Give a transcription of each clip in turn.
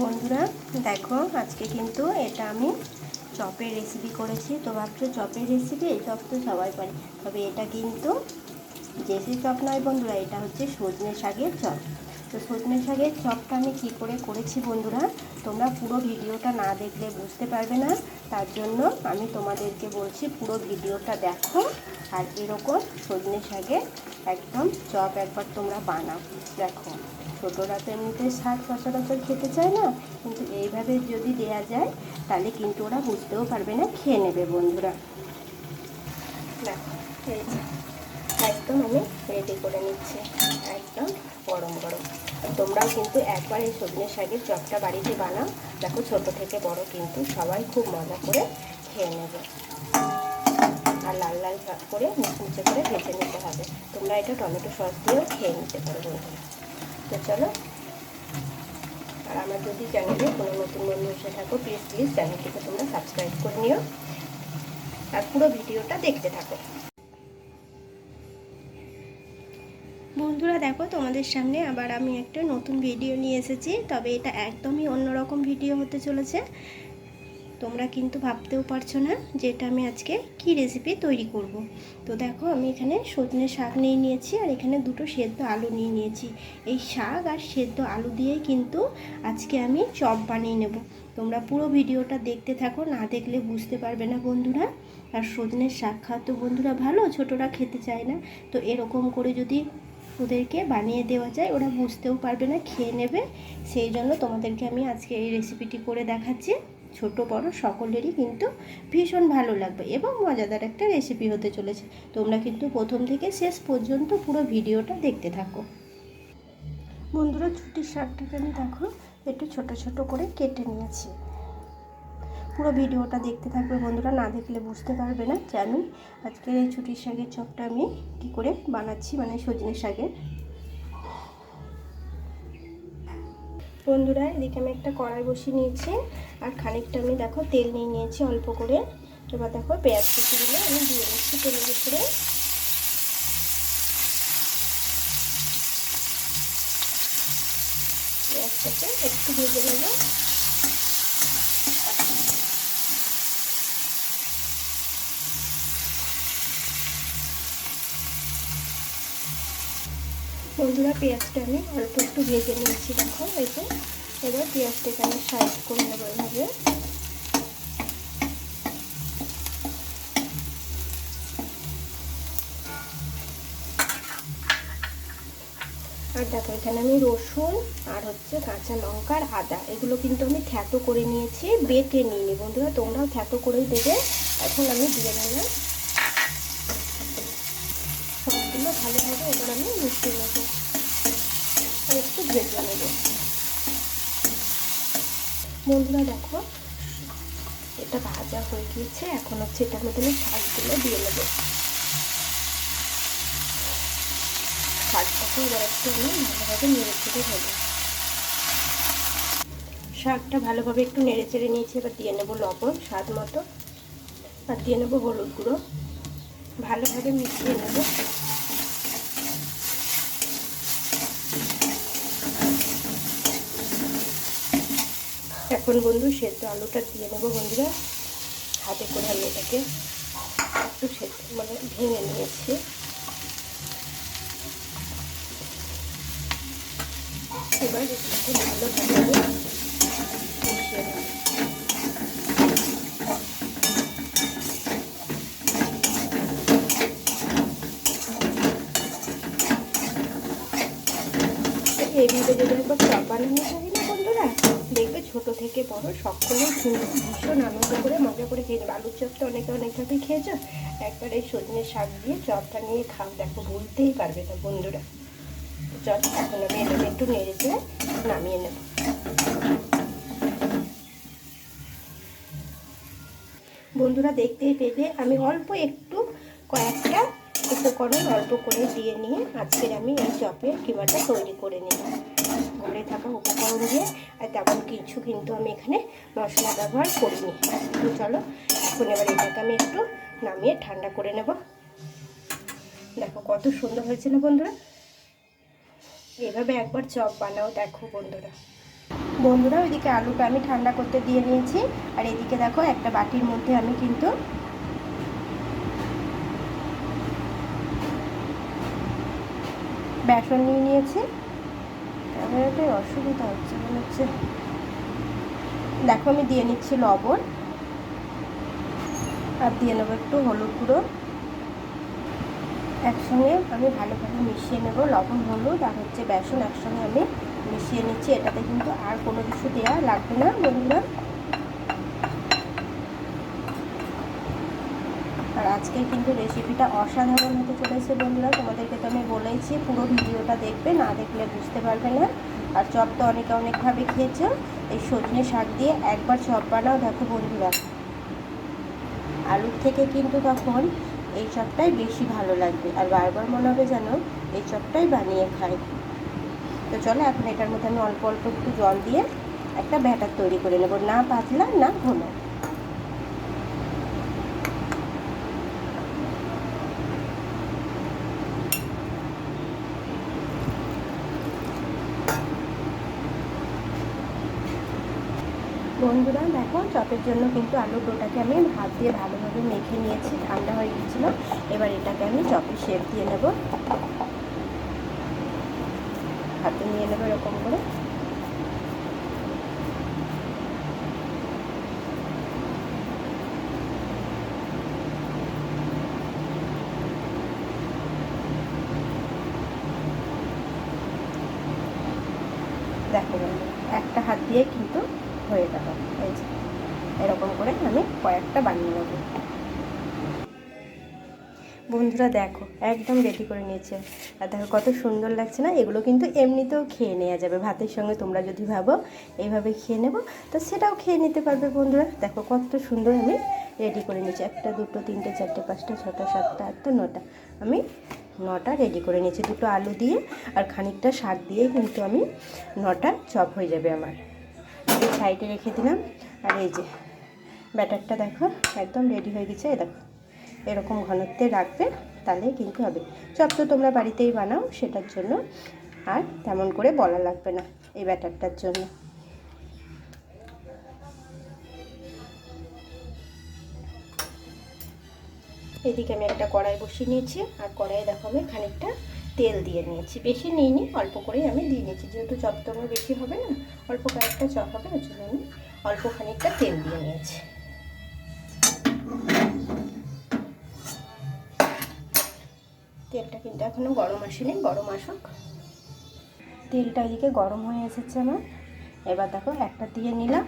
বন্ধুরা, দেখো আজকে কিন্তু এটা আমি চপের রেসিপি করেছি। তো ভাবছ চপের রেসিপি এই চপ তো সবাই পারে তবে এটা কিন্তু দেশি চপ নয় বন্ধুরা, এটা হচ্ছে সজনে শাকের চপ। তো সজনে শাকের চপটা আমি কী করে করেছি বন্ধুরা, তোমরা পুরো ভিডিওটা না দেখলে বুঝতে পারবে না। তার জন্য আমি তোমাদেরকে বলছি পুরো ভিডিওটা দেখো আর এরকম সজনে শাকের একদম চপ একবার তোমরা বানাও। দেখো। ছোটোরা তো এমনিতে শাক সচরাচর খেতে চায় না, কিন্তু এইভাবে যদি দেয়া যায়, তাহলে কিন্তু ওরা বুঝতেও পারবে না, খেয়ে নেবে বন্ধুরা। একদম আমি রেডি করে নিচ্ছি, একদম গরম গরম। তোমরাও কিন্তু একবার এই সজনে শাকের চপটা বাড়িতে বানাও। দেখো ছোট থেকে বড় কিন্তু সবাই খুব মজা করে খেয়ে নেবে। আর লাল লাল করে মুচমুচে করে ভেজে নিতে হবে। তোমরা এটা টমেটো সস দিয়েও খেয়ে নিতে পারো বন্ধুরা। তো চলো। আর আমার যদি চ্যানেলে কোনো নতুন বন্ধু এসে থাকো প্লিজ প্লিজ চ্যানেলটিকে তোমরা সাবস্ক্রাইব করে নিও। আর পুরো ভিডিওটা দেখতে থাকো। বন্ধুরা, দেখো, তোমাদের সামনে আবার আমি একটা নতুন ভিডিও নিয়ে এসেছি। তবে এটা একদমই অন্যরকম ভিডিও হতে চলেছে। তোমরা কিন্তু ভাবতেও পারছ না যে এটা আমি আজকে কি রেসিপি তৈরি করব। তো দেখো আমি এখানে সজনে শাক নিয়ে নিয়েছি আর এখানে দুটো সেদ্ধ আলু নিয়ে নিয়েছি। এই শাক আর সেদ্ধ আলু দিয়েই কিন্তু আজকে আমি চপ বানিয়ে নেব। তোমরা পুরো ভিডিওটা দেখতে থাকো, না দেখলে বুঝতে পারবে না বন্ধুরা। আর সজনের শাক খাওয়া তো বন্ধুরা ভালো, ছোটরা খেতে চায় না। তো এরকম করে যদি ওদেরকে বানিয়ে দেওয়া যায়, ওরা বুঝতেও পারবে না, খেয়ে নেবে। সেই জন্য তোমাদেরকে আমি আজকে এই রেসিপিটি করে দেখাচ্ছি। ছোট, বড় সকলেরই কিন্তু ভীষণ ভালো লাগবে এবং মজাদার একটা রেসিপি হতে চলেছে। তোমরা কিন্তু প্রথম থেকে শেষ পর্যন্ত পুরো ভিডিওটা দেখতে থাকো। বন্ধুরা, ছুটির শাকটাকে আমি দেখো, একটু ছোট ছোট করে কেটে নিয়েছি। পুরো ভিডিওটা দেখতে থাকবে বন্ধুরা, না দেখলে বুঝতে পারবে না যে আমি আজকের এই ছুটির শাকের চপটা আমি কী করে বানাচ্ছি মানে সজনে শাকের। বন্ধুরা, এদিকে আমি একটা কড়াই বসিয়ে নিয়েছি, আর খানিকটা আমি দেখো তেল নিয়ে নিয়েছি অল্প করে। এবার দেখো পেঁয়াজ কুচিগুলো আমি দিয়ে নিচ্ছি তেলের উপরে। পেঁয়াজটাকে একটু ভেজে নেব। বন্ধুরা পেঁয়াজটা আমি অল্প একটু ভেজে নিয়েছি, দেখো, এই যে। এবার পেঁয়াজটাকে আমি সাইড করে নেব এভাবে। আর দেখো, এখানে আমি রসুন আর হচ্ছে কাঁচা লঙ্কা আর আদা, এগুলো কিন্তু আমি থ্যাতো করে নিয়েছি, বেটে নিইনি। বন্ধুরা, তোমরাও থ্যাতো করেই দেবে। এখন আমি দিয়ে নিলাম সবগুলো ভালোভাবে এবার আমি মিশিয়ে নেব। আর একটু ভেজে নেব। বন্ধুরা দেখো, এটা ভাজা হয়ে গিয়েছে, এখন হচ্ছে এটার মধ্যে আমি শাকগুলো দিয়ে নেব। শাকটাকে এবার একটু আমি ভালোভাবে নেড়ে চেড়ে নেব। শাকটা ভালোভাবে একটু নেড়ে চেড়ে নিয়েছি, এবার দিয়ে নেব লবণ, স্বাদ মতো। আর দিয়ে নেব হলুদ গুঁড়ো। ভালোভাবে মিশিয়ে নেব। এখন বন্ধু সেদ্ধ আলুটা দিয়ে নেব বন্ধুরা। হাতে করে আমি এটাকে একটু সেদ্ধ মানে ভেঙে নিয়েছি। এবার ভালোভাবে এইভাবে যদি একবার চপ বানানো দেখবে ছোট থেকে বড় কিন্তু ভীষণ আনন্দ করে মজা করে খেয়ে নেবে। আলুর চপটা অনেকে অনেকভাবে খেয়েছ। একবার এই সজনে শাক দিয়ে চপটা নিয়ে খাও, দেখো বলতেই পারবে না বন্ধুরা। চল, এখন আমি এটাকে একটু নেড়ে চেড়ে নামিয়ে নেব। বন্ধুরা দেখতেই পেলে, আমি অল্প একটু কয়েকটা উপকরণ অল্প করে দিয়ে নিয়ে আজকের আমি এই চপের কিমাটা তৈরি করে নিলাম। ঘরে থাকা উপকরণ দিয়ে, আর তেমন কিছু কিন্তু আমি এখানে মশলা ব্যবহার করিনি। তো চলো, এখন এবার এটাকে আমি একটু নামিয়ে ঠান্ডা করে নেব। দেখো কত সুন্দর হয়েছে না বন্ধুরা? এভাবে একবার চপ বানাও, দেখো বন্ধুরা। বন্ধুরা, ওইদিকে আলুটা আমি ঠান্ডা করতে দিয়ে নিয়েছি। আর এদিকে দেখো, একটা বাটির মধ্যে আমি কিন্তু বেসন নিয়ে নিয়েছি। ক্যামেরাটায় অসুবিধা হচ্ছে, মনে হচ্ছে দেখো আমি দিয়ে নিচ্ছি লবণ, আর দিয়ে নেব একটু হলুদ গুঁড়ো। একসঙ্গে আমি ভালোভাবে মিশিয়ে নেব লবণ, হলুদ আর হচ্ছে বেসন একসঙ্গে আমি মিশিয়ে নিচ্ছি, এটাতে কিন্তু আর কোনো কিছু দেওয়া লাগবে না বন্ধুরা। আর আজকে কিন্তু রেসিপিটা অসাধারণ হতে চলেছে বন্ধুরা। তোমাদেরকে তো আমি বলেইছি, পুরো ভিডিওটা দেখবে, না দেখলে বুঝতে পারবে না। আর চপ তো অনেকে অনেকভাবে খেয়েছো। এই সজনে শাক দিয়ে একবার চপ বানাও, দেখো বন্ধুরা। আলুর থেকে কিন্তু তখন এই চপটাই বেশি ভালো লাগবে। আর বারবার মনে হবে যেন এই চপটাই বানিয়ে খাই। তো চলো, এখন এটার মধ্যে আমি অল্প অল্প একটু জল দিয়ে একটা ব্যাটার তৈরি করে নেব। না পাতলা, না ঘন। বন্ধুরা, দেখো, চপের জন্য কিন্তু আলুর ডোটাকে আমি হাত দিয়ে ভালোভাবে মেখে নিয়েছি, ঠান্ডা হয়ে গিয়েছিল। এবার এটাকে আমি চপের শেপ দিয়ে নেব। হাতে নিয়ে নেব এরকম করে। দেখো একটা হাত দিয়ে কিন্তু হয়ে গেল। এই যে, এরকম করে আমি কয়েকটা বানিয়ে নেব। বন্ধুরা দেখো, একদম রেডি করে নিয়েছে। আর দেখো কত সুন্দর লাগছে না? এগুলো কিন্তু এমনিতেও খেয়ে নেওয়া যাবে। ভাতের সঙ্গে তোমরা যদি ভাবো, এইভাবে খেয়ে নেব। তো সেটাও খেয়ে নিতে পারবে বন্ধুরা। দেখো কত সুন্দর আমি রেডি করে নিয়েছি। একটা, দুটো, তিনটে, চারটে, পাঁচটা, ছটা, সাতটা, আটটা, নটা। আমি নটা রেডি করে নিয়েছি। দুটো আলু দিয়ে আর খানিকটা শাক দিয়ে কিন্তু আমি নটা চপ হয়ে যাবে আমার। এই সাইডে রেখে দিলাম। আর এই যে ব্যাটারটা দেখো, একদম রেডি হয়ে গেছে। দেখো, এরকম ঘনত্বে রাখবে তাহলে কিন্তু হবে। চপ তো তোমরা বাড়িতেই বানাও, সেটার জন্য আর তেমন করে বলা লাগবে না এই ব্যাটারটার জন্য। এদিকে আমি একটা কড়াই বসিয়ে নিয়েছি, আর কড়াইয়ে দেখো আমি খানিকটা তেল দিয়ে নিয়েছি। বেশি নিইনি, অল্প করেই আমি দিয়ে নিয়েছি। যেহেতু চপ তো আমার বেশি হবে না, অল্প কয়েকটা চপ হবে, ওই জন্য আমি অল্প খানিকটা তেল দিয়ে নিয়েছি। তেলটা কিন্তু এখনও গরম আসেনি, গরম আসুক। তেলটা এদিকে গরম হয়ে এসেছে আমার। এবার দেখো, একটা দিয়ে নিলাম।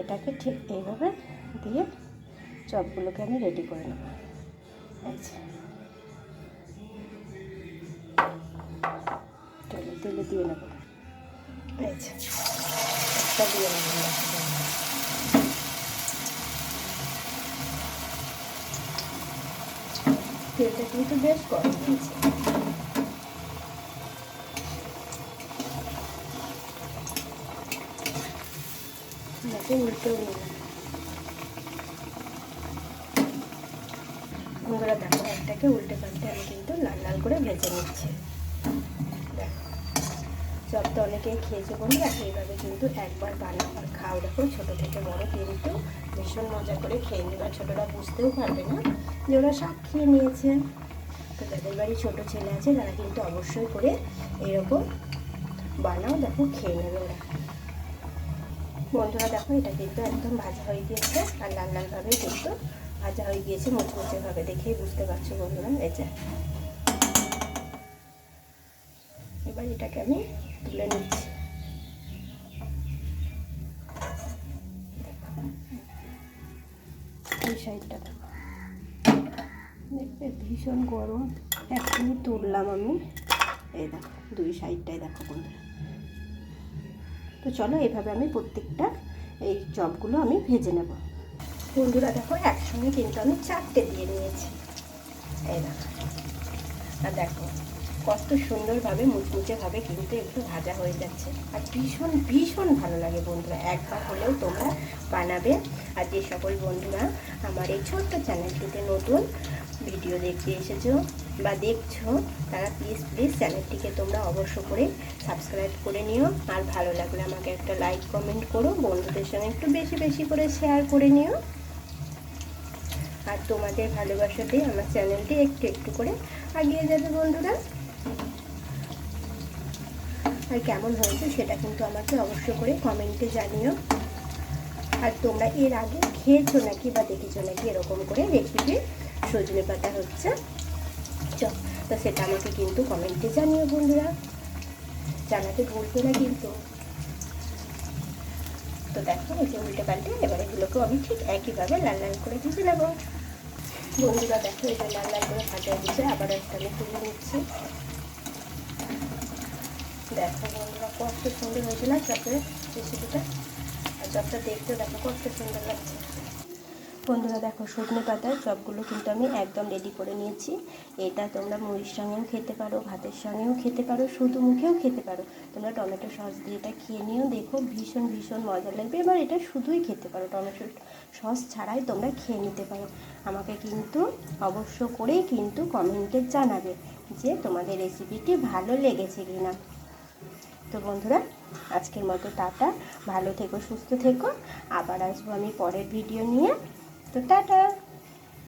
এটাকে ঠিক এইভাবে দিয়ে চপগুলোকে আমি রেডি করে নেব। আচ্ছা তেলে দিয়ে নেব। আচ্ছা একটা দিয়ে তেলটা কিন্তু বেশ গরম হয়েছে। নাকি উল্টেও নিলাম উল্টে পাল্টে আমি কিন্তু লাল লাল করে ভেজে নিচ্ছি। চপ তো অনেকেই খেয়েছে বন্ধুরা এইভাবে কিন্তু একবার বানাও আর খাও। দেখো ছোটো থেকে বড় কিন্তু ভীষণ মজা করে খেয়ে নেবে। আর ছোটোরা বুঝতেও পারবে না যে ওরা শাক খেয়ে নিয়েছে। তো যাদের বাড়ি ছোটো ছেলে আছে, তারা কিন্তু অবশ্যই করে এরকম বানাও, দেখো খেয়ে নেবে ওরা। বন্ধুরা, দেখো এটা কিন্তু একদম ভাজা হয়ে গিয়েছে আর লাল লালভাবে কিন্তু ভাজা হয়ে গিয়েছে মুচমুচেভাবে দেখেই বুঝতে পারছ বন্ধুরা যে। এবার এটাকে আমি তুলে নিচ্ছি। এই সাইডটা দেখো। ভীষণ গরম। এখনই তুললাম আমি। এই দেখো, দুই সাইডটাই দেখো বন্ধুরা। তো চলো, এভাবে আমি প্রত্যেকটা এই চপগুলো আমি ভেজে নেব। বন্ধুরা দেখো, একসঙ্গে কিন্তু আমি চারটে দিয়ে নিয়েছি। এই দেখো। আর দেখো কত সুন্দরভাবে, মুচমুচেভাবে কিন্তু একটু ভাজা হয়ে যাচ্ছে। আর ভীষণ ভীষণ ভালো লাগে বন্ধুরা। একবার হলেও তোমরা বানাবে। আর যে সকল বন্ধুরা আমার এই ছোট্ট চ্যানেলটিতে নতুন ভিডিও দেখতে এসেছ বা দেখছ, তারা প্লিজ প্লিজ চ্যানেলটিকে তোমরা অবশ্য করে সাবস্ক্রাইব করে নিও। আর ভালো লাগলে আমাকে একটা লাইক কমেন্ট করো। বন্ধুদের সঙ্গে একটু বেশি বেশি করে শেয়ার করে নিও। আর তোমাদের ভালোবাসাতেই আমার চ্যানেলটি একটু একটু করে আগিয়ে যাবে বন্ধুরা। আর কেমন হয়েছে সেটা কিন্তু আমাকে অবশ্য করে কমেন্টে জানিও। আর তোমরা এর আগে খেয়েছো নাকি বা দেখেছ নাকি এরকম করে রেসিপি? সজনে পাতা হচ্ছে। চল তো সেটা আমাকে কিন্তু কমেন্টে জানিও বন্ধুরা। জানাতে ভুলবে না কিন্তু। তো দেখো, এই যে উল্টে পাল্টে, এবার এগুলোকেও আমি ঠিক একইভাবে লাল লাল করে ভেজে নেব। বন্ধুরা দেখো যে লাল লাল করে ভাজা দিচ্ছে আবার একটা আমি তুলে নিচ্ছি দেখো বন্ধুরা, কত সুন্দর হয়েছে না চপের রেসিপিটা। আর চপটা দেখতে দেখো, কত সুন্দর লাগছে। বন্ধুরা দেখো সজনে পাতার চপগুলো কিন্তু আমি একদম রেডি করে নিয়েছি। এটা তোমরা মুড়ির সঙ্গেও খেতে পারো, ভাতের সঙ্গেও খেতে পারো, শুধু মুখেও খেতে পারো। তোমরা টমেটো সস দিয়ে এটা খেয়ে নিও, দেখো ভীষণ ভীষণ মজা লাগবে। এবার এটা শুধুই খেতে পারো, টমেটো সস ছাড়াই তোমরা খেয়ে নিতে পারো। আমাকে কিন্তু অবশ্য করেই কিন্তু কমেন্টে জানাবে যে তোমাদের রেসিপিটি ভালো লেগেছে কিনা। তো বন্ধুরা, আজকের মতো টাটা। ভালো থেকো, সুস্থ থেকো। আবার আসব আমি পরের ভিডিও নিয়ে। তো টাটা